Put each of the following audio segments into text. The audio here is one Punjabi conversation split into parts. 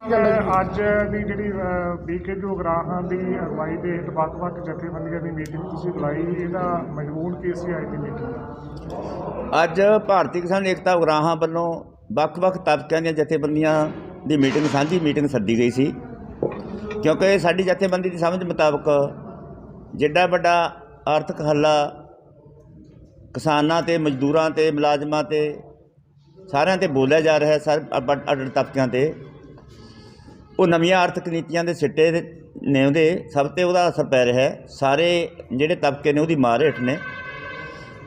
ਅੱਜ ਦੀ ਜਿਹੜੀ ਬੀਕੇ ਜੋਗਰਾਹਾਂ ਦੀ ਅਗਵਾਈ ਦੇ ਹੇਠ ਵੱਖ-ਵੱਖ ਜਥੇਬੰਦੀਆਂ ਦੀ ਮੀਟਿੰਗ ਤੁਸੀਂ ਬੁਲਾਈ ਇਹਦਾ ਮਜ਼ਮੂਨ ਕੀ ਸੀ ਅੱਜ ਦੀ ਮੀਟਿੰਗ ਅੱਜ ਭਾਰਤੀ ਕਿਸਾਨ ਏਕਤਾ ਉਗਰਾਹਾਂ ਵੱਲੋਂ ਵੱਖ-ਵੱਖ ਤਬਕਿਆਂ ਦੀਆਂ ਜਥੇਬੰਦੀਆਂ ਦੀ ਮੀਟਿੰਗ ਸਾਂਝੀ ਮੀਟਿੰਗ ਸੱਦੀ ਗਈ ਸੀ। ਕਿਉਂਕਿ ਸਾਡੀ ਜਥੇਬੰਦੀ ਦੀ ਸਮਝ ਮੁਤਾਬਕ ਜਿੱਡਾ ਵੱਡਾ ਆਰਥਿਕ ਹੱਲਾ ਕਿਸਾਨਾਂ ਤੇ ਮਜ਼ਦੂਰਾਂ ਤੇ ਮੁਲਾਜ਼ਮਾਂ ਤੇ ਸਾਰਿਆਂ ਤੇ ਬੋਲਿਆ ਜਾ ਰਿਹਾ ਹੈ ਸਰ ਅੱਡ ਅੱਡ ਤਬਕਿਆਂ ਤੇ। ਉਹ ਨਵੀਆਂ ਆਰਥਿਕ ਨੀਤੀਆਂ ਦੇ ਸਿੱਟੇ ਨੇ ਉਹਦੇ। ਸਭ ਤੇ ਉਹਦਾ ਅਸਰ ਪੈ ਰਿਹਾ ਹੈ। ਸਾਰੇ ਜਿਹੜੇ ਤਬਕੇ ਨੇ ਉਹਦੀ ਮਾਰ ਹੇਠ ਨੇ।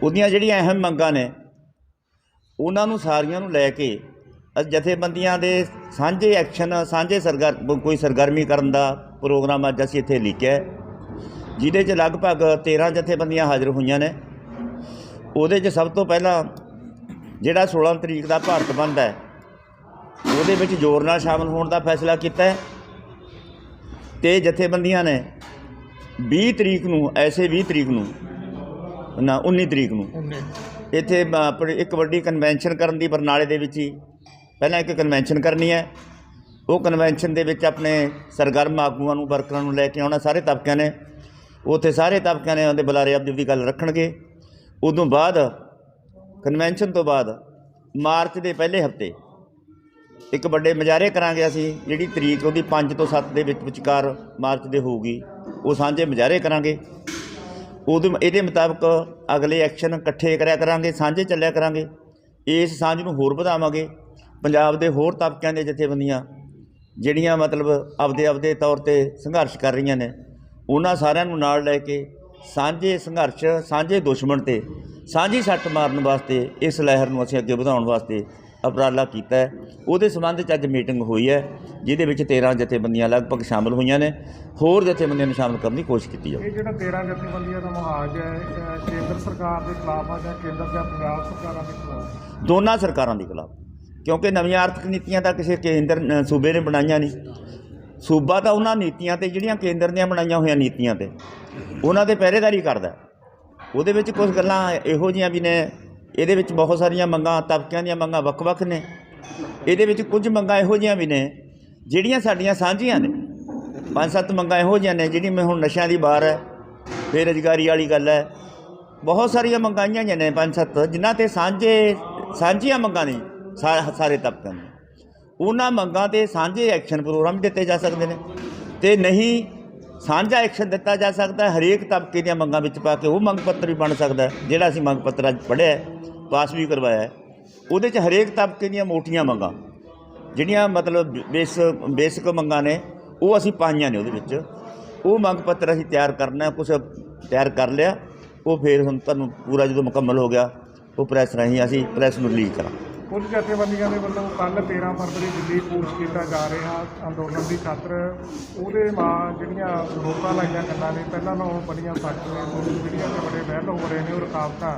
ਉਹਦੀਆਂ ਜਿਹੜੀਆਂ ਅਹਿਮ ਮੰਗਾਂ ਨੇ, ਉਹਨਾਂ ਨੂੰ ਸਾਰੀਆਂ ਨੂੰ ਲੈ ਕੇ ਜਥੇਬੰਦੀਆਂ ਦੇ ਸਾਂਝੇ ਐਕਸ਼ਨ, ਸਾਂਝੇ ਸਰਗਰ ਕੋਈ ਸਰਗਰਮੀ ਕਰਨ ਦਾ ਪ੍ਰੋਗਰਾਮ ਅੱਜ ਅਸੀਂ ਇੱਥੇ ਲਿਖਿਆ ਜਿਹਦੇ 'ਚ ਲਗਭਗ 13 ਜਥੇਬੰਦੀਆਂ ਹਾਜ਼ਰ ਹੋਈਆਂ ਨੇ। ਉਹਦੇ 'ਚ ਸਭ ਤੋਂ ਪਹਿਲਾਂ ਜਿਹੜਾ 16 ਤਰੀਕ ਦਾ ਭਾਰਤ ਬੰਦ ਹੈ ਉਹਦੇ ਵਿੱਚ ਜ਼ੋਰ ਨਾਲ ਸ਼ਾਮਲ ਹੋਣ ਦਾ ਫੈਸਲਾ ਕੀਤਾ ਹੈ। ਤੇ ਜਥੇਬੰਦੀਆਂ ਨੇ 20 ਤਰੀਕ ਨੂੰ ਐਸੇ 20 ਤਰੀਕ ਨੂੰ ਨਾ 19 ਤਰੀਕ ਨੂੰ ਇੱਥੇ ਇੱਕ ਵੱਡੀ ਕਨਵੈਨਸ਼ਨ ਕਰਨ ਦੀ ਬਰਨਾਲੇ ਦੇ ਵਿੱਚ ਹੀ ਪਹਿਲਾਂ ਇੱਕ ਕਨਵੈਨਸ਼ਨ ਕਰਨੀ ਹੈ। ਉਹ ਕਨਵੈਨਸ਼ਨ ਦੇ ਵਿੱਚ ਆਪਣੇ ਸਰਗਰਮ ਆਗੂਆਂ ਨੂੰ ਵਰਕਰਾਂ ਨੂੰ ਲੈ ਕੇ ਆਉਣਾ ਸਾਰੇ ਤਬਕਿਆਂ ਨੇ। ਉੱਥੇ ਸਾਰੇ ਤਬਕਿਆਂ ਨੇ ਉਹਦੇ ਬੁਲਾਰੇ ਆਪਦੀ ਦੀ ਗੱਲ ਰੱਖਣਗੇ। ਉਦੋਂ ਬਾਅਦ ਕਨਵੈਨਸ਼ਨ ਤੋਂ ਬਾਅਦ ਮਾਰਚ ਦੇ ਪਹਿਲੇ ਹਫ਼ਤੇ ਇੱਕ ਵੱਡੇ ਮੁਜ਼ਾਹਰੇ ਕਰਾਂਗੇ ਅਸੀਂ, ਜਿਹੜੀ ਤਰੀਕ ਉਹਦੀ 5 ਤੋਂ 7 ਦੇ ਵਿੱਚ ਵਿਚਕਾਰ ਮਾਰਚ ਦੇ ਹੋਊਗੀ, ਉਹ ਸਾਂਝੇ ਮੁਜ਼ਾਹਰੇ ਕਰਾਂਗੇ। ਉਹਦੇ ਇਹਦੇ ਮੁਤਾਬਕ ਅਗਲੇ ਐਕਸ਼ਨ ਇਕੱਠੇ ਕਰਿਆ ਕਰਾਂਗੇ, ਸਾਂਝੇ ਚੱਲਿਆ ਕਰਾਂਗੇ। ਇਸ ਸਾਂਝ ਨੂੰ ਹੋਰ ਵਧਾਵਾਂਗੇ। ਪੰਜਾਬ ਦੇ ਹੋਰ ਤਬਕਿਆਂ ਦੇ ਜਥੇਬੰਦੀਆਂ, ਜਿਹੜੀਆਂ ਮਤਲਬ ਆਪਦੇ ਆਪਦੇ ਤੌਰ ਤੇ ਸੰਘਰਸ਼ ਕਰ ਰਹੀਆਂ ਨੇ, ਉਹਨਾਂ ਸਾਰਿਆਂ ਨੂੰ ਨਾਲ ਲੈ ਕੇ ਸਾਂਝੇ ਸੰਘਰਸ਼, ਸਾਂਝੇ ਦੁਸ਼ਮਣ ਤੇ ਸਾਂਝੀ ਸੱਟ ਮਾਰਨ ਵਾਸਤੇ ਇਸ ਲਹਿਰ ਨੂੰ ਅਸੀਂ ਅੱਗੇ ਵਧਾਉਣ ਵਾਸਤੇ ਉਪਰਾਲਾ ਕੀਤਾ ਹੈ। ਉਹਦੇ ਸੰਬੰਧ 'ਚ ਅੱਜ ਮੀਟਿੰਗ ਹੋਈ ਹੈ ਜਿਹਦੇ ਵਿੱਚ 13 ਜਥੇਬੰਦੀਆਂ ਲਗਭਗ ਸ਼ਾਮਲ ਹੋਈਆਂ ਨੇ। ਹੋਰ ਜਥੇਬੰਦੀਆਂ ਨੂੰ ਸ਼ਾਮਲ ਕਰਨ ਦੀ ਕੋਸ਼ਿਸ਼ ਕੀਤੀ ਜਾਊ। ਇਹ ਜਿਹੜਾ 13 ਜਥੇਬੰਦੀਆਂ ਦਾ ਮੁਹਾਜ ਹੈ ਕੇਂਦਰ ਸਰਕਾਰ ਦੇ ਖਿਲਾਫ ਆ ਜਾਂ ਕੇਂਦਰ ਜਾਂ ਪੰਜਾਬ ਸਰਕਾਰਾਂ ਦੇ ਖਿਲਾਫ? ਦੋਨਾਂ ਸਰਕਾਰਾਂ ਦੇ ਖਿਲਾਫ। ਕਿਉਂਕਿ ਨਵੀਆਂ ਆਰਥਿਕ ਨੀਤੀਆਂ ਤਾਂ ਕਿਸੇ ਕੇਂਦਰ ਸੂਬੇ ਨੇ ਬਣਾਈਆਂ ਨਹੀਂ। ਸੂਬਾ ਤਾਂ ਉਹਨਾਂ ਨੀਤੀਆਂ ਤੇ ਜਿਹੜੀਆਂ ਕੇਂਦਰ ਦੀਆਂ ਬਣਾਈਆਂ ਹੋਈਆਂ ਨੀਤੀਆਂ ਤੇ ਉਹਨਾਂ ਦੇ ਪਹਿਰੇਦਾਰੀ ਕਰਦਾ। ਉਹਦੇ ਵਿੱਚ ਕੁਝ ਗੱਲਾਂ ਇਹੋ ਜੀਆਂ ਵੀ ਨੇ ਇਹਦੇ ਵਿੱਚ ਬਹੁਤ ਸਾਰੀਆਂ ਮੰਗਾਂ, ਤਬਕਿਆਂ ਦੀਆਂ ਮੰਗਾਂ ਵੱਖ-ਵੱਖ ਨੇ। ਇਹਦੇ ਵਿੱਚ ਕੁਝ ਮੰਗਾਂ ਇਹੋ ਜਿਹੀਆਂ ਵੀ ਨੇ, ਜਿਹੜੀਆਂ ਸਾਡੀਆਂ ਸਾਂਝੀਆਂ ਨੇ। ਪੰਜ ਸੱਤ ਮੰਗਾਂ ਇਹੋ ਜਿਹੀਆਂ ਨੇ, ਜਿਹੜੀ ਮੈਂ ਹੁਣ ਨਸ਼ਿਆਂ ਦੀ ਬਾਰ ਹੈ, ਬੇਰੁਜ਼ਗਾਰੀ ਵਾਲੀ ਗੱਲ ਹੈ। ਬਹੁਤ ਸਾਰੀਆਂ ਮੰਗਾਂ ਆਈਆਂ ਨੇ ਪੰਜ ਸੱਤ ਜਿਨ੍ਹਾਂ ਤੇ ਸਾਂਝੇ, ਸਾਂਝੀਆਂ ਮੰਗਾਂ ਨੇ, ਸਾ- ਸਾਰੇ ਤਬਕਿਆਂ ਦੀਆਂ। ਉਹਨਾਂ ਮੰਗਾਂ ਤੇ ਸਾਂਝੇ ਐਕਸ਼ਨ ਪ੍ਰੋਗਰਾਮ ਦਿੱਤੇ ਜਾ ਸਕਦੇ ਨੇ ਤੇ ਨਹੀਂ ਸਾਂਝਾ ਐਕਸ਼ਨ ਦਿੱਤਾ ਜਾ ਸਕਦਾ, ਹਰੇਕ ਤਬਕੇ ਦੀਆਂ ਮੰਗਾਂ ਵਿੱਚ ਪਾ ਕੇ ਉਹ ਮੰਗ ਪੱਤਰ ਵੀ ਬਣ ਸਕਦਾ, ਜਿਹੜਾ ਅਸੀਂ ਮੰਗ ਪੱਤਰ ਅੱਜ ਪੜ੍ਹਿਆ ਪਾਸ ਵੀ ਕਰਵਾਇਆ ਹੈ। ਉਹਦੇ 'ਚ ਹਰੇਕ ਤਬਕੇ ਦੀਆਂ ਮੋਟੀਆਂ ਮੰਗਾਂ, ਜਿਹੜੀਆਂ ਮਤਲਬ ਬੇਸ, ਬੇਸਿਕ ਮੰਗਾਂ ਨੇ, ਉਹ ਅਸੀਂ ਪਾਈਆਂ ਨੇ ਉਹਦੇ ਵਿੱਚ ਉਹ ਮੰਗ ਪੱਤਰ ਅਸੀਂ ਤਿਆਰ ਕਰਨਾ ਕੁਝ ਤਿਆਰ ਕਰ ਲਿਆ, ਉਹ ਫਿਰ ਹੁਣ ਤੁਹਾਨੂੰ ਪੂਰਾ ਜਦੋਂ ਮੁਕੰਮਲ ਹੋ ਗਿਆ, ਉਹ ਪ੍ਰੈਸ ਰਾਹੀਂ ਅਸੀਂ ਪ੍ਰੈਸ ਨੂੰ ਰਿਲੀਜ਼ ਕਰਾਂਗੇ ਕੁਝ ਜਥੇਬੰਦੀਆਂ ਦੇ ਵੱਲੋਂ ਕੱਲ 13 ਫਰਵਰੀ ਦਿੱਲੀ ਕੂਚ ਕੀਤਾ ਜਾ ਰਿਹਾ ਅੰਦੋਲਨ ਦੀ ਖਾਤਰ। ਉਹਦੇ ਮਾ ਜਿਹੜੀਆਂ ਰੋਕਾਂ ਲਾਈਆਂ ਗੱਲਾਂ ਨੇ, ਪਹਿਲਾਂ ਨਾਲੋਂ ਬੜੀਆਂ ਸਖਤ ਨੇ ਸੋਸ਼ਲ ਮੀਡੀਆ ਤੇ ਬੜੇ ਵਹਿਲ ਹੋ ਰਹੇ ਨੇ ਉਹ ਰੁਕਾਵਟਾਂ।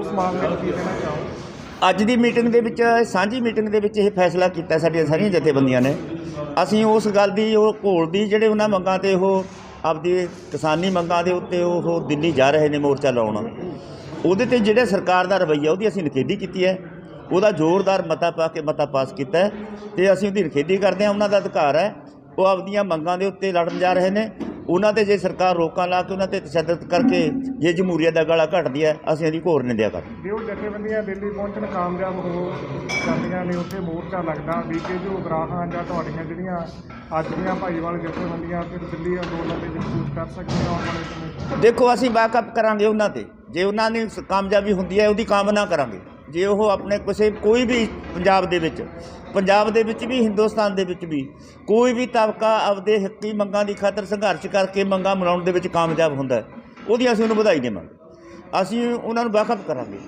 ਉਸ ਮਾਮਲੇ ਵਿੱਚ ਕੀ ਕਹਿਣਾ ਚਾਹੋ ਅੱਜ ਦੀ ਮੀਟਿੰਗ ਦੇ ਵਿੱਚ, ਸਾਂਝੀ ਮੀਟਿੰਗ ਦੇ ਵਿੱਚ ਇਹ ਫੈਸਲਾ ਕੀਤਾ ਸਾਡੀਆਂ ਸਾਰੀਆਂ ਜਥੇਬੰਦੀਆਂ ਨੇ। ਅਸੀਂ ਉਸ ਗੱਲ ਦੀ, ਉਹ ਘੋਲ ਦੀ ਜਿਹੜੇ ਉਹਨਾਂ ਮੰਗਾਂ ਤੇ ਉਹ ਆਪਦੀ ਕਿਸਾਨੀ ਮੰਗਾਂ ਦੇ ਉੱਤੇ ਉਹ ਦਿੱਲੀ ਜਾ ਰਹੇ ਨੇ ਮੋਰਚਾ ਲਾਉਣ। ਉਹਦੇ ਤੇ ਜਿਹੜੇ ਸਰਕਾਰ ਦਾ ਰਵੱਈਆ, ਉਹਦੀ ਅਸੀਂ ਨਿਖੇਧੀ ਕੀਤੀ ਹੈ। ਉਹਦਾ ਜ਼ੋਰਦਾਰ ਮਤਾ ਪਾ ਕੇ ਮਤਾ ਪਾਸ ਕੀਤਾ ਤੇ ਅਸੀਂ ਉਹਦੀ ਨਿਖੇਧੀ ਕਰਦੇ ਹਾਂ ਉਹਨਾਂ ਦਾ ਅਧਿਕਾਰ ਹੈ। ਉਹ ਆਪਦੀਆਂ ਮੰਗਾਂ ਦੇ ਉੱਤੇ ਲੜਨ ਜਾ ਰਹੇ ਨੇ। ਉਹਨਾਂ ਤੇ ਜੇ ਸਰਕਾਰ ਰੋਕਾਂ ਲਾ ਕੇ ਉਹਨਾਂ ਤੇ ਤਸ਼ੱਦਦ ਕਰਕੇ ਜੇ ਜਮਹੂਰੀਅਤ ਦਾ ਗਲਾ ਘਟਦੀ ਹੈ ਅਸੀਂ ਇਹਦੀ ਘੋਰ ਨਿੰਦਿਆ ਕਰਦੇ ਜੇ ਉਹ ਜਥੇਬੰਦੀਆਂ ਦਿੱਲੀ ਪਹੁੰਚਣ ਕਾਮਯਾਬ ਹੋ ਜਾਂਦੀਆਂ ਨੇ ਉੱਥੇ ਮੋਰਚਾ ਲੱਗਦਾ। ਵੀਕੇ ਜੋ ਉਗਰਾਹਾਂ ਜਾਂ ਤੁਹਾਡੀਆਂ ਜਿਹੜੀਆਂ ਅੱਜ ਦੀਆਂ ਭਾਈਵਾਲ ਜਥੇਬੰਦੀਆਂ ਫਿਰ ਦਿੱਲੀ ਅੰਦੋਲਨ ਦੇ ਵਿੱਚ ਕੂਚ ਕਰ ਸਕਦੀਆਂ ਆਉਣ ਵਾਲੇ ਸਮੇਂ ਦੇਖੋ ਅਸੀਂ ਬੈਕਅਪ ਕਰਾਂਗੇ ਉਹਨਾਂ ਤੇ। ਜੇ ਉਹਨਾਂ ਦੀ ਸ- ਕਾਮਯਾਬੀ ਹੁੰਦੀ ਹੈ ਉਹਦੀ ਕਾਮਨਾ ਕਰਾਂਗੇ। ਜੇ ਉਹ ਆਪਣੇ ਕਿਸੇ, ਕੋਈ ਵੀ ਪੰਜਾਬ ਦੇ ਵਿੱਚ, ਪੰਜਾਬ ਦੇ ਵਿੱਚ ਵੀ, ਹਿੰਦੁਸਤਾਨ ਦੇ ਵਿੱਚ ਵੀ ਕੋਈ ਵੀ ਤਬਕਾ ਆਪਦੇ ਹੱਕੀ ਮੰਗਾਂ ਦੀ ਖਾਤਰ ਸੰਘਰਸ਼ ਕਰਕੇ ਮੰਗਾਂ ਮਨਾਉਣ ਦੇ ਵਿੱਚ ਕਾਮਯਾਬ ਹੁੰਦਾ ਹੈ, ਉਹਦੀ ਅਸੀਂ ਉਹਨੂੰ ਵਧਾਈ ਦੇਵਾਂਗੇ। ਅਸੀਂ ਉਹਨਾਂ ਨੂੰ ਬੈਕਅਪ ਕਰਾਂਗੇ।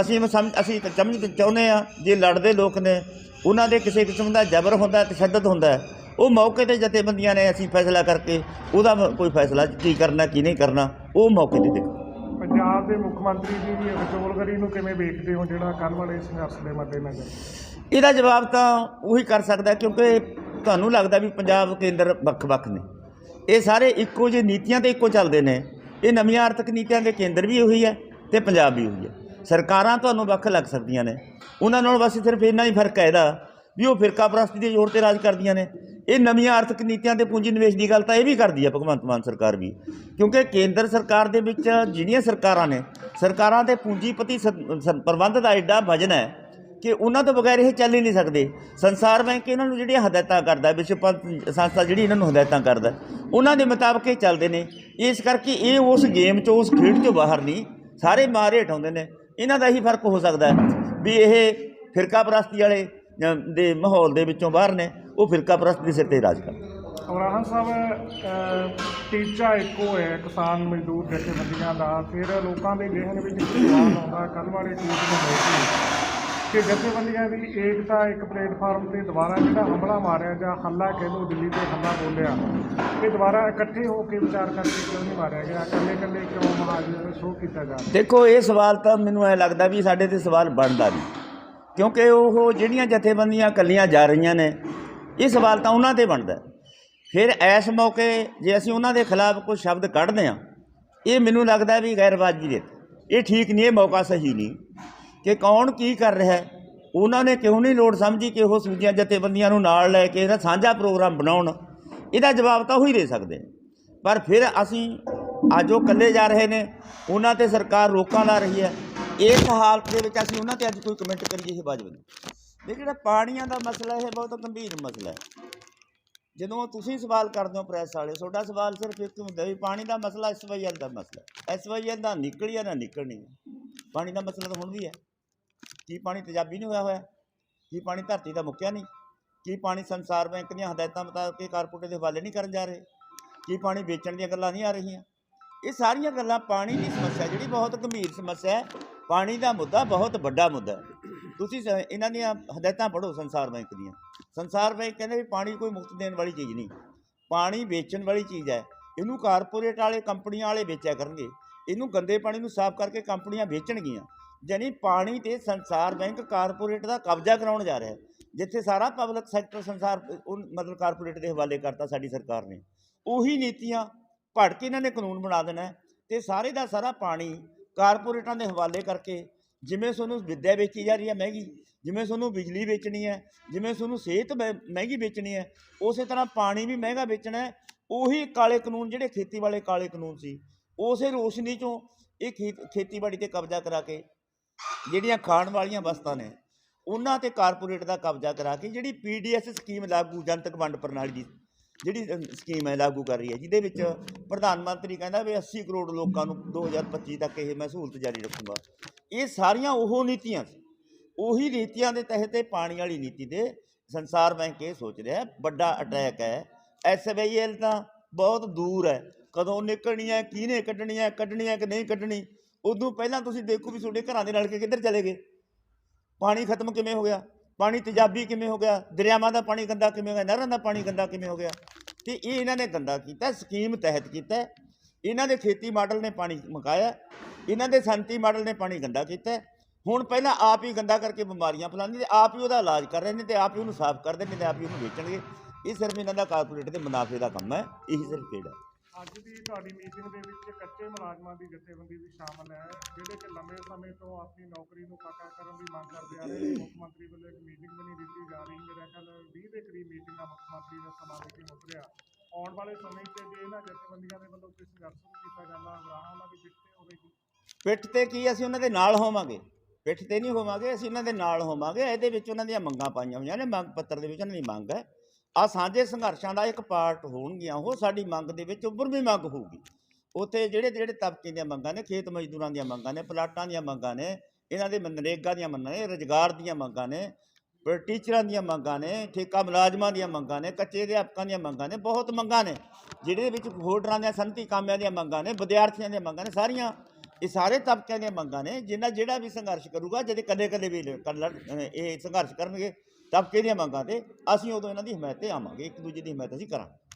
ਅਸੀਂ ਸਮਝ ਅਸੀਂ ਸਮਝ ਚਾਹੁੰਦੇ ਆ ਜੇ ਲੜਦੇ ਲੋਕ ਨੇ, ਉਹਨਾਂ ਦੇ ਕਿਸੇ ਕਿਸਮ ਦਾ ਜ਼ਬਰ ਹੁੰਦਾ, ਤਸ਼ੱਦਦ ਹੁੰਦਾ ਉਹ ਮੌਕੇ ਤੇ ਜਥੇਬੰਦੀਆਂ ਨੇ ਅਸੀਂ ਫੈਸਲਾ ਕਰਕੇ ਉਹਦਾ ਕੋਈ ਫੈਸਲਾ ਕੀ ਕਰਨਾ, ਕੀ ਨਹੀਂ ਕਰਨਾ, ਉਹ ਮੌਕੇ ਤੇ ਦੇਖੋ। ਦੇ ਮੁੱਖ ਮੰਤਰੀ ਜੀ ਦੀ ਵਿਚੋਲਗਰੀ ਨੂੰ ਕਿਵੇਂ ਵੇਖਦੇ ਹੋ ਜਿਹੜਾ ਕੱਲ੍ਹ ਵਾਲੇ ਸੰਘਰਸ਼ ਦੇ ਮੱਦੇਨਜ਼ਰ? ਇਹਦਾ ਜਵਾਬ ਤਾਂ ਉਹੀ ਕਰ ਸਕਦਾ ਕਿਉਂਕਿ ਤੁਹਾਨੂੰ ਲੱਗਦਾ ਵੀ ਪੰਜਾਬ ਕੇਂਦਰ ਵੱਖ-ਵੱਖ ਨੇ। ਇਹ ਸਾਰੇ ਇੱਕੋ ਜਿਹੇ ਨੀਤੀਆਂ ਤੇ ਇੱਕੋ ਚੱਲਦੇ ਨੇ। ਇਹ ਨਵੀਆਂ ਆਰਥਿਕ ਨੀਤੀਆਂ ਦੇ ਕੇਂਦਰ ਵੀ ਉਹੀ ਹੈ ਤੇ ਪੰਜਾਬ ਵੀ ਉਹੀ ਹੈ। ਸਰਕਾਰਾਂ ਤੁਹਾਨੂੰ ਵੱਖ ਲੱਗ ਸਕਦੀਆਂ ਨੇ। ਉਹਨਾਂ ਨਾਲ ਬਸ ਸਿਰਫ ਇੰਨਾ ਹੀ ਫ਼ਰਕ ਹੈ ਇਹਦਾ ਵੀ ਉਹ ਫਿਰਕਾ ਪ੍ਰਸਤੀ ਦੇ ਜ਼ੋਰ ਤੇ ਰਾਜ ਕਰਦੀਆਂ ਨੇ। ਇਹ ਨਵੀਆਂ ਆਰਥਿਕ ਨੀਤੀਆਂ ਤੇ ਪੂੰਜੀ ਨਿਵੇਸ਼ ਦੀ ਗੱਲ ਤਾਂ ਇਹ ਵੀ ਕਰਦੀ ਹੈ ਭਗਵੰਤ ਮਾਨ ਸਰਕਾਰ ਵੀ। ਕਿਉਂਕਿ ਕੇਂਦਰ ਸਰਕਾਰ ਦੇ ਵਿੱਚ ਜਿਹੜੀਆਂ ਸਰਕਾਰਾਂ ਨੇ, ਸਰਕਾਰਾਂ ਦੇ ਪੂੰਜੀਪਤੀ ਸ- ਪ੍ਰਬੰਧ ਦਾ ਐਡਾ ਵਜਨ ਹੈ ਕਿ ਉਹਨਾਂ ਤੋਂ ਬਗੈਰ ਇਹ ਚੱਲ ਹੀ ਨਹੀਂ ਸਕਦੇ। ਸੰਸਾਰ ਬੈਂਕ ਇਹਨਾਂ ਨੂੰ ਜਿਹੜੀਆਂ ਹਦਾਇਤਾਂ ਕਰਦਾ ਵਿਸ਼ਵ ਪੰਜ ਸੰਸਥਾ ਜਿਹੜੀ ਇਹਨਾਂ ਨੂੰ ਹਦਾਇਤਾਂ ਕਰਦਾ, ਉਹਨਾਂ ਦੇ ਮੁਤਾਬਕ ਇਹ ਚੱਲਦੇ ਨੇ। ਇਸ ਕਰਕੇ ਇਹ ਉਸ ਗੇਮ 'ਚੋਂ, ਉਸ ਖੇਡ 'ਚੋਂ ਬਾਹਰ ਨਹੀਂ, ਸਾਰੇ ਮਾਰੇ ਹਟਾਉਂਦੇ ਨੇ। ਇਹਨਾਂ ਦਾ ਇਹੀ ਫ਼ਰਕ ਹੋ ਸਕਦਾ ਵੀ ਇਹ ਫਿਰਕਾ ਪ੍ਰਸਤੀ ਵਾਲੇ ਦੇ ਮਾਹੌਲ ਦੇ ਵਿੱਚੋਂ ਬਾਹਰ ਨੇ। ਉਹ ਫਿਰਕਾ ਪ੍ਰਸਤੀ ਦੇ ਸਿਰ ਤੇ ਰਾਜ ਕਰਦੇ। ਅਮਰਾਹਨ ਸਾਹਿਬ ਟੀਚਾ ਇੱਕੋ ਹੈ ਕਿਸਾਨ ਮਜ਼ਦੂਰ ਜਥੇਬੰਦੀਆਂ ਦਾ। ਫਿਰ ਲੋਕਾਂ ਦੇ ਜ਼ਿਹਨ ਵਿੱਚ ਸਵਾਲ ਆਉਂਦਾ ਕੱਲ੍ਹ ਵਾਲੇ ਟਵੀਟ ਨੂੰ ਲੈ ਕੇ ਕਿ ਜਥੇਬੰਦੀਆਂ ਦੀ ਏਕਤਾ ਇੱਕ ਪਲੇਟਫਾਰਮ ਤੇ ਦੁਬਾਰਾ ਜਿਹੜਾ ਹਮਲਾ ਮਾਰਿਆ ਜਾਂ ਹੱਲਾ ਕਹਿ ਲਓ ਦਿੱਲੀ ਤੇ ਹੱਲਾ ਬੋਲਿਆ ਇਹ ਦੁਬਾਰਾ ਇਕੱਠੇ ਹੋ ਕੇ ਵਿਚਾਰ ਕਰਕੇ ਕਿਉਂ ਨਹੀਂ ਮਾਰਿਆ ਗਿਆ? ਇਕੱਲੇ ਇਕੱਲੇ ਕਿਉਂ ਮਹਾਜ ਸ਼ੋਅ ਕੀਤਾ ਜਾ ਦੇਖੋ ਇਹ ਸਵਾਲ ਤਾਂ ਮੈਨੂੰ ਐ ਲੱਗਦਾ ਵੀ ਸਾਡੇ ਤੇ ਸਵਾਲ ਬਣਦਾ ਨਹੀਂ। ਕਿਉਂਕਿ ਉਹ ਜਿਹੜੀਆਂ ਜਥੇਬੰਦੀਆਂ ਕੱਲੀਆਂ ਜਾ ਰਹੀਆਂ ਨੇ ਇਹ ਸਵਾਲ ਤਾਂ ਉਹਨਾਂ ਤੇ ਬਣਦਾ ਫਿਰ ਇਸ ਮੌਕੇ ਜੇ ਅਸੀਂ ਉਹਨਾਂ ਦੇ ਖਿਲਾਫ ਕੋਈ ਸ਼ਬਦ ਕੱਢਦੇ ਹਾਂ, ਇਹ ਮੈਨੂੰ ਲੱਗਦਾ ਵੀ ਗੈਰਵਾਜੀ ਦੇ ਇਹ ਠੀਕ ਨਹੀਂ, ਇਹ ਮੌਕਾ ਸਹੀ ਨਹੀਂ। ਕਿ ਕੌਣ ਕੀ ਕਰ ਰਿਹਾ ਹੈ, ਉਹਨਾਂ ਨੇ ਕਿਉਂ ਨਹੀਂ ਲੋੜ ਸਮਝੀ ਕਿ ਉਹ ਸੂਜੀਆਂ ਜਥੇਬੰਦੀਆਂ ਨੂੰ ਨਾਲ ਲੈ ਕੇ ਇਹਦਾ ਸਾਂਝਾ ਪ੍ਰੋਗਰਾਮ ਬਣਾਉਣ? ਇਹਦਾ ਜਵਾਬ ਤਾਂ ਉਹੀ ਦੇ ਸਕਦੇ ਪਰ ਫਿਰ ਅਸੀਂ ਅੱਜ ਉਹ ਇਕੱਲੇ ਜਾ ਰਹੇ ਨੇ, ਉਹਨਾਂ ਤੇ ਸਰਕਾਰ ਰੋਕਾਂ ਲਾ ਰਹੀ ਹੈ। ਇਸ ਹਾਲਤ ਦੇ ਵਿੱਚ ਅਸੀਂ ਉਹਨਾਂ ਤੇ ਅੱਜ ਕੋਈ ਕਮੈਂਟ ਕਰੀਏ, ਇਹ ਵਾਜਬ ਨਹੀਂ। ਇਹ ਜਿਹੜਾ ਪਾਣੀਆਂ ਦਾ ਮਸਲਾ ਇਹ ਬਹੁਤ ਗੰਭੀਰ ਮਸਲਾ ਹੈ। ਜਦੋਂ ਤੁਸੀਂ ਸਵਾਲ ਕਰਦੇ ਹੋ ਪ੍ਰੈਸ ਵਾਲੇ, ਤੁਹਾਡਾ ਸਵਾਲ ਸਿਰਫ ਇੱਕ ਹੁੰਦਾ ਵੀ ਪਾਣੀ ਦਾ ਮਸਲਾ ਐਸਵਾਈਐਲ ਦਾ ਮਸਲਾ ਐਸਵਾਈਐਲ ਦਾ ਨਿਕਲ ਨਿਕਲਿਆ ਨਾ ਨਿਕਲਣੀ ਪਾਣੀ ਦਾ ਮਸਲਾ ਤਾਂ ਹੁਣ ਵੀ ਹੈ। ਕੀ ਪਾਣੀ ਤੇਜ਼ਾਬੀ ਨਹੀਂ ਹੋਇਆ ਹੋਇਆ? ਕੀ ਪਾਣੀ ਧਰਤੀ ਦਾ ਮੁੱਕਿਆ ਨਹੀਂ? ਕੀ ਪਾਣੀ ਸੰਸਾਰ ਬੈਂਕ ਦੀਆਂ ਹਦਾਇਤਾਂ ਮੁਤਾਬਕ ਇਹ ਕਾਰਪੋਰੇਟ ਦੇ ਹਵਾਲੇ ਨਹੀਂ ਕਰਨ ਜਾ ਰਹੇ? ਕੀ ਪਾਣੀ ਵੇਚਣ ਦੀਆਂ ਗੱਲਾਂ ਨਹੀਂ ਆ ਰਹੀਆਂ? ਇਹ ਸਾਰੀਆਂ ਗੱਲਾਂ ਪਾਣੀ ਦੀ ਸਮੱਸਿਆ ਜਿਹੜੀ ਬਹੁਤ ਗੰਭੀਰ ਸਮੱਸਿਆ ਹੈ। ਪਾਣੀ ਦਾ ਮੁੱਦਾ ਬਹੁਤ ਵੱਡਾ ਮੁੱਦਾ ਹੈ। ਤੁਸੀਂ ਸ- ਇਹਨਾਂ ਦੀਆਂ ਹਦਾਇਤਾਂ ਪੜ੍ਹੋ ਸੰਸਾਰ ਬੈਂਕ ਦੀਆਂ। ਸੰਸਾਰ ਬੈਂਕ ਕਹਿੰਦੇ ਵੀ ਪਾਣੀ ਕੋਈ ਮੁਫਤ ਦੇਣ ਵਾਲੀ ਚੀਜ਼ ਨਹੀਂ। ਪਾਣੀ ਵੇਚਣ ਵਾਲੀ ਚੀਜ਼ ਹੈ। ਇਹਨੂੰ ਕਾਰਪੋਰੇਟ ਵਾਲੇ ਕੰਪਨੀਆਂ ਵਾਲੇ ਵੇਚਿਆ ਕਰਨਗੇ। ਇਹਨੂੰ ਗੰਦੇ ਪਾਣੀ ਨੂੰ ਸਾਫ਼ ਕਰਕੇ ਕੰਪਨੀਆਂ ਵੇਚਣਗੀਆਂ। ਯਾਨੀ ਪਾਣੀ ਤੇ ਸੰਸਾਰ ਬੈਂਕ ਕਾਰਪੋਰੇਟ ਦਾ ਕਬਜ਼ਾ ਕਰਾਉਣ ਜਾ ਰਿਹਾ ਹੈ। ਜਿੱਥੇ ਸਾਰਾ ਪਬਲਿਕ ਸੈਕਟਰ ਸੰਸਾਰ, ਉਹ ਮਤਲਬ ਕਾਰਪੋਰੇਟ ਦੇ ਹਵਾਲੇ ਕਰਤਾ ਸਾਡੀ ਸਰਕਾਰ ਨੇ। ਉਹੀ ਨੀਤੀਆਂ ਭੜ ਕੇ ਇਹਨਾਂ ਨੇ ਕਾਨੂੰਨ ਬਣਾ ਦੇਣਾ ਹੈ ਤੇ ਸਾਰੇ ਦਾ ਸਾਰਾ ਪਾਣੀ ਕਾਰਪੋਰੇਟਾਂ ਦੇ ਹਵਾਲੇ ਕਰਕੇ ਜਿਵੇਂ ਤੁਹਾਨੂੰ ਵਿੱਦਿਆ ਵੇਚੀ ਜਾ ਰਹੀ ਹੈ ਮਹਿੰਗੀ, ਜਿਵੇਂ ਤੁਹਾਨੂੰ ਬਿਜਲੀ ਵੇਚਣੀ ਹੈ, ਜਿਵੇਂ ਤੁਹਾਨੂੰ ਸਿਹਤ ਮਹਿ- ਮਹਿੰਗੀ ਵੇਚਣੀ ਹੈ, ਉਸੇ ਤਰ੍ਹਾਂ ਪਾਣੀ ਵੀ ਮਹਿੰਗਾ ਵੇਚਣਾ ਹੈ, ਉਹੀ ਕਾਲੇ ਕਾਨੂੰਨ ਜਿਹੜੇ ਖੇਤੀ ਵਾਲੇ ਕਾਲੇ ਕਾਨੂੰਨ ਸੀ, ਉਸੇ ਰੋਸ਼ਨੀ ਚੋਂ ਇਹ ਖੇਤ- ਖੇਤੀਬਾੜੀ ਤੇ ਕਬਜ਼ਾ ਕਰਾ ਕੇ ਜਿਹੜੀਆਂ ਖਾਣ ਵਾਲੀਆਂ ਵਸਤਾਂ ਨੇ, ਉਹਨਾਂ ਤੇ ਕਾਰਪੋਰੇਟ ਦਾ ਕਬਜ਼ਾ ਕਰਾ ਕੇ ਜਿਹੜੀ ਪੀਡੀਐਸ ਸਕੀਮ ਲਾਗੂ, ਜਨਤਕ ਵੰਡ ਪ੍ਰਣਾਲੀ ਦੀ, ਜਿਹੜੀ ਸਕੀਮ ਹੈ ਲਾਗੂ ਕਰ ਰਹੀ ਹੈ, ਜਿਹਦੇ ਵਿੱਚ ਪ੍ਰਧਾਨ ਮੰਤਰੀ ਕਹਿੰਦਾ ਵੀ 80 ਕਰੋੜ ਲੋਕਾਂ ਨੂੰ 2025 ਤੱਕ ਇਹ ਮੈਂ ਸਹੂਲਤ ਜਾਰੀ ਰੱਖੂੰਗਾ। ਇਹ ਸਾਰੀਆਂ ਉਹ ਨੀਤੀਆਂ ਸੀ। ਉਹੀ ਨੀਤੀਆਂ ਦੇ ਤਹਿਤ ਇਹ ਪਾਣੀ ਵਾਲੀ ਨੀਤੀ ਦੇ ਸੰਸਾਰ ਬੈਂਕ ਇਹ ਸੋਚ ਰਿਹਾ ਵੱਡਾ ਅਟੈਕ ਹੈ। ਐਸਬੀਐਲ ਤਾਂ ਬਹੁਤ ਦੂਰ ਹੈ। ਕਦੋਂ ਨਿਕਲਣੀ ਹੈ, ਕਿਹਨੇ ਕੱਢਣੀ ਹੈ ਕੱਢਣੀ ਹੈ ਕਿ ਨਹੀਂ ਕੱਢਣੀ, ਉਦੋਂ ਪਹਿਲਾਂ ਤੁਸੀਂ ਦੇਖੋ ਵੀ ਤੁਹਾਡੇ ਘਰਾਂ ਦੇ ਨਲਕੇ ਕਿੱਧਰ ਚਲੇ ਗਏ। ਪਾਣੀ ਖਤਮ ਕਿਵੇਂ ਹੋ ਗਿਆ? ਪਾਣੀ ਤੇਜ਼ਾਬੀ ਕਿਵੇਂ ਹੋ ਗਿਆ? ਦਰਿਆਵਾਂ ਦਾ ਪਾਣੀ ਗੰਦਾ ਕਿਵੇਂ ਹੋ ਗਿਆ? ਨਹਿਰਾਂ ਦਾ ਪਾਣੀ ਗੰਦਾ ਕਿਵੇਂ ਹੋ ਗਿਆ? ਤੇ ਇਹ ਇਹਨਾਂ ਨੇ ਗੰਦਾ ਕੀਤਾ, ਸਕੀਮ ਤਹਿਤ ਕੀਤਾ। ਇਹਨਾਂ ਦੇ ਖੇਤੀ ਮਾਡਲ ਨੇ ਪਾਣੀ ਮੁਕਾਇਆ ਇਹਨਾਂ ਦੇ ਸੰਤੀ ਮਾਡਲ ਨੇ ਪਾਣੀ ਗੰਦਾ ਕੀਤਾ ਹੁਣ ਪਹਿਲਾਂ ਆਪ ਹੀ ਗੰਦਾ ਕਰਕੇ ਬਿਮਾਰੀਆਂ ਫੈਲਾਉਂਦੇ ਤੇ ਆਪ ਹੀ ਉਹਦਾ ਇਲਾਜ ਕਰ ਰਹੇ ਨੇ ਤੇ ਆਪ ਹੀ ਉਹਨੂੰ ਸਾਫ਼ ਕਰਦੇ ਨੇ ਤੇ ਆਪ ਹੀ ਉਹਨੂੰ ਵੇਚਣਗੇ। ਇਹ ਸਿਰਫ ਇਹਨਾਂ ਦਾ ਕਾਰਪੋਰੇਟ ਦੇ ਮੁਨਾਫੇ ਦਾ ਕੰਮ ਹੈ, ਇਹੀ ਸਿਰਫ ਕਿਹੜਾ ਅੱਜ ਦੀ ਤੁਹਾਡੀ ਮੀਟਿੰਗ ਦੇ ਵਿੱਚ ਕੱਚੇ ਮੁਲਾਜ਼ਮਾਂ ਦੀ ਜਥੇਬੰਦੀ ਵੀ ਸ਼ਾਮਲ ਹੈ ਜਿਹੜੇ ਕਿ ਲੰਬੇ ਸਮੇਂ ਤੋਂ ਆਪਣੀ ਨੌਕਰੀ ਨੂੰ ਪੱਕਾ ਕਰਨ ਦੀ ਮੰਗ ਕਰਦੇ ਆ ਰਹੇ ਮੁੱਖ ਮੰਤਰੀ ਵੱਲੋਂ ਇੱਕ ਮੀਟਿੰਗ ਵੀ ਨਹੀਂ ਦਿੱਤੀ ਜਾ ਰਹੀ। ਮੇਰੇ ਖਿਆਲ 20 ਦੇ ਕਰੀਬ ਮੀਟਿੰਗਾਂ ਮੁੱਖ ਮੰਤਰੀ ਦਾ ਸਮਾਂ ਵਿੱਚ ਮੁੱਕ ਰਿਹਾ। ਆਉਣ ਵਾਲੇ ਸਮੇਂ 'ਚ ਜੇ ਇਹਨਾਂ ਜਥੇਬੰਦੀਆਂ ਦੇ ਵੱਲੋਂ ਕੋਈ ਸੰਘਰਸ਼ ਕੀਤਾ ਜਾਂਦਾ ਰਾਹ ਉਹਨਾਂ ਦੀ ਪਿੱਛੇ ਹੋਵੇਗੀ। ਪਿੱਠ ਤੇ ਕੀ ਅਸੀਂ ਉਹਨਾਂ ਦੇ ਨਾਲ ਹੋਵਾਂਗੇ ਪਿੱਠ ਤੇ ਨਹੀਂ ਹੋਵਾਂਗੇ ਅਸੀਂ ਉਹਨਾਂ ਦੇ ਨਾਲ ਹੋਵਾਂਗੇ ਇਹਦੇ ਵਿੱਚ ਉਹਨਾਂ ਦੀਆਂ ਮੰਗਾਂ ਪਾਈਆਂ ਹੋਈਆਂ ਨੇ ਮੰਗ ਪੱਤਰ ਦੇ ਵਿੱਚ ਉਹਨਾਂ ਦੀ ਮੰਗ ਹੈ ਆ ਸਾਂਝੇ ਸੰਘਰਸ਼ਾਂ ਦਾ ਇੱਕ ਪਾਰਟ ਹੋਣਗੀਆਂ ਉਹ ਸਾਡੀ ਮੰਗ ਦੇ ਵਿੱਚ ਉੱਪਰ ਵੀ ਮੰਗ ਹੋਊਗੀ ਉੱਥੇ ਜਿਹੜੇ ਜਿਹੜੇ ਤਬਕੇ ਦੀਆਂ ਮੰਗਾਂ ਨੇ ਖੇਤ ਮਜ਼ਦੂਰਾਂ ਦੀਆਂ ਮੰਗਾਂ ਨੇ ਪਲਾਟਾਂ ਦੀਆਂ ਮੰਗਾਂ ਨੇ ਇਹਨਾਂ ਦੇ ਮਨਰੇਗਾ ਦੀਆਂ ਮੰਗਾਂ ਨੇ ਰੁਜ਼ਗਾਰ ਦੀਆਂ ਮੰਗਾਂ ਨੇ ਪਰ ਟੀਚਰਾਂ ਦੀਆਂ ਮੰਗਾਂ ਨੇ ਠੇਕਾ ਮੁਲਾਜ਼ਮਾਂ ਦੀਆਂ ਮੰਗਾਂ ਨੇ ਕੱਚੇ ਅਧਿਆਪਕਾਂ ਦੀਆਂ ਮੰਗਾਂ ਨੇ ਬਹੁਤ ਮੰਗਾਂ ਨੇ ਜਿਹਦੇ ਵਿੱਚ ਵੋਟਰਾਂ ਦੀਆਂ ਸੰਤੀ ਕਾਮਿਆਂ ਦੀਆਂ ਮੰਗਾਂ ਨੇ ਵਿਦਿਆਰਥੀਆਂ ਦੀਆਂ ਮੰਗਾਂ ਨੇ ਸਾਰੀਆਂ ਇਹ ਸਾਰੇ ਤਬਕਿਆਂ ਦੀਆਂ ਮੰਗਾਂ ਨੇ, ਜਿੰਨਾ ਜਿਹੜਾ ਵੀ ਸੰਘਰਸ਼ ਕਰੂਗਾ ਜਦੇ ਕਦੇ ਕਦੇ ਵੀ ਲੜ- ਇਹ ਸੰਘਰਸ਼ ਕਰਨਗੇ, ਤਬਕੇ ਦੀਆਂ ਮੰਗਾਂ ਤੇ ਅਸੀਂ ਉਦੋਂ ਇਹਨਾਂ ਦੀ ਹਮਾਇਤ ਤੇ ਆਵਾਂਗੇ, ਇੱਕ ਦੂਜੇ ਦੀ ਹਮਾਇਤ ਅਸੀਂ ਕਰਾਂਗੇ।